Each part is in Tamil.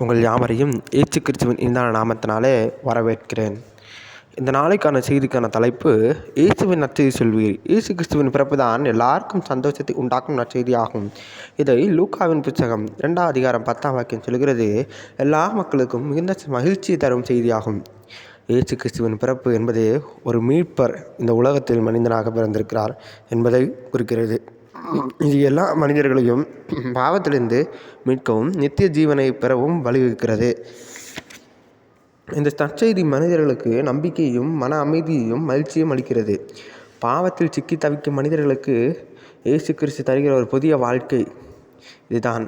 உங்கள் யாவரையும் இயேசு கிறிஸ்துவின் இந்தான நாமத்தினாலே வரவேற்கிறேன். இந்த நாளைக்கான செய்திக்கான தலைப்பு இயேசுவின் நற்செய்தி சொல்வீர். இயேசு கிறிஸ்துவின் பிறப்பு தான் எல்லாருக்கும் சந்தோஷத்தை உண்டாக்கும் நற்செய்தி ஆகும் இதை லூக்காவின் புத்தகம் இரண்டாம் அதிகாரம் பத்தாம் வாக்கியம் சொல்கிறது. எல்லா மக்களுக்கும் மிகுந்த மகிழ்ச்சி தரும் செய்தியாகும். இயேசு கிறிஸ்துவின் பிறப்பு என்பது ஒரு மீட்பர் இந்த உலகத்தில் மனிதனாக பிறந்திருக்கிறார் என்பதை குறிக்கிறது. இது எல்லா மனிதர்களையும் பாவத்திலிருந்து மீட்கவும் நித்திய ஜீவனை பெறவும் வழிவகுக்கிறது. இந்த நற்செய்தி மனிதர்களுக்கு நம்பிக்கையும் மன அமைதியையும் மகிழ்ச்சியும் அளிக்கிறது. பாவத்தில் சிக்கி தவிக்கும் மனிதர்களுக்கு இயேசு கிறிஸ்து தருகிற ஒரு புதிய வாழ்க்கை இதுதான்.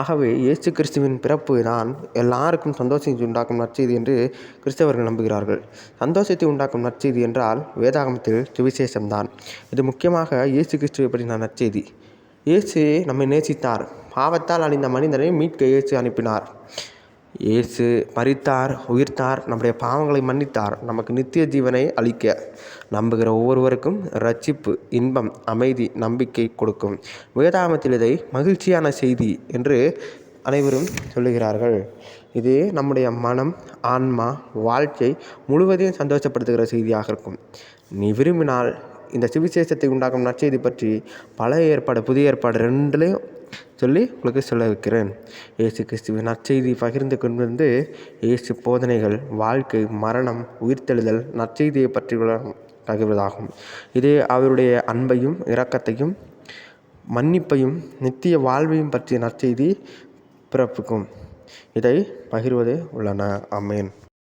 ஆகவே இயேசு கிறிஸ்துவின் பிறப்பு தான் எல்லாருக்கும் சந்தோஷத்தை உண்டாக்கும் நற்செய்தி என்று கிறிஸ்தவர்கள் நம்புகிறார்கள். சந்தோஷத்தை உண்டாக்கும் நற்செய்தி என்றால் வேதாகமத்தில் சுவிசேஷம்தான். இது முக்கியமாக இயேசு கிறிஸ்துவை பற்றின நற்செய்தி. இயேசு நம்மை நேசித்தார். பாவத்தால் அணிந்த மனிதனை மீட்க இயேசு அனுப்பினார். இயேசு மறித்தார் உயிர்த்தார் நம்முடைய பாவங்களை மன்னித்தார் நமக்கு நித்திய ஜீவனை அளிக்க நம்புகிற ஒவ்வொருவருக்கும் ரட்சிப்பு இன்பம் அமைதி நம்பிக்கை கொடுக்கும். வேதாமத்தில் இதை மகிழ்ச்சியான செய்தி என்று அனைவரும் சொல்லுகிறார்கள். இது நம்முடைய மனம் ஆன்மா வாழ்க்கை முழுவதையும் சந்தோஷப்படுத்துகிற செய்தியாக இருக்கும். நீ விரும்பினால் இந்த சுவிசேஷத்தை உண்டாக்கும் நற்செய்தி பற்றி பழைய ஏற்பாடு புதிய ஏற்பாடு ரெண்டுலேயும் சொல்லி உங்களுக்கு சொல்ல வைக்கிறேன் இயேசு கிறிஸ்துவின் நற்செய்தி பகிர்ந்து கொண்டு இயேசு போதனைகள் வாழ்க்கை மரணம் உயிர்த்தெழுதல் நற்செய்தியை பற்றி தகவலாகும். இது அவருடைய அன்பையும் இரக்கத்தையும் மன்னிப்பையும் நித்திய வாழ்வையும் பற்றிய நற்செய்தி பிறப்புக்கும். இதை பகிர்வது உள்ளன. அமேன்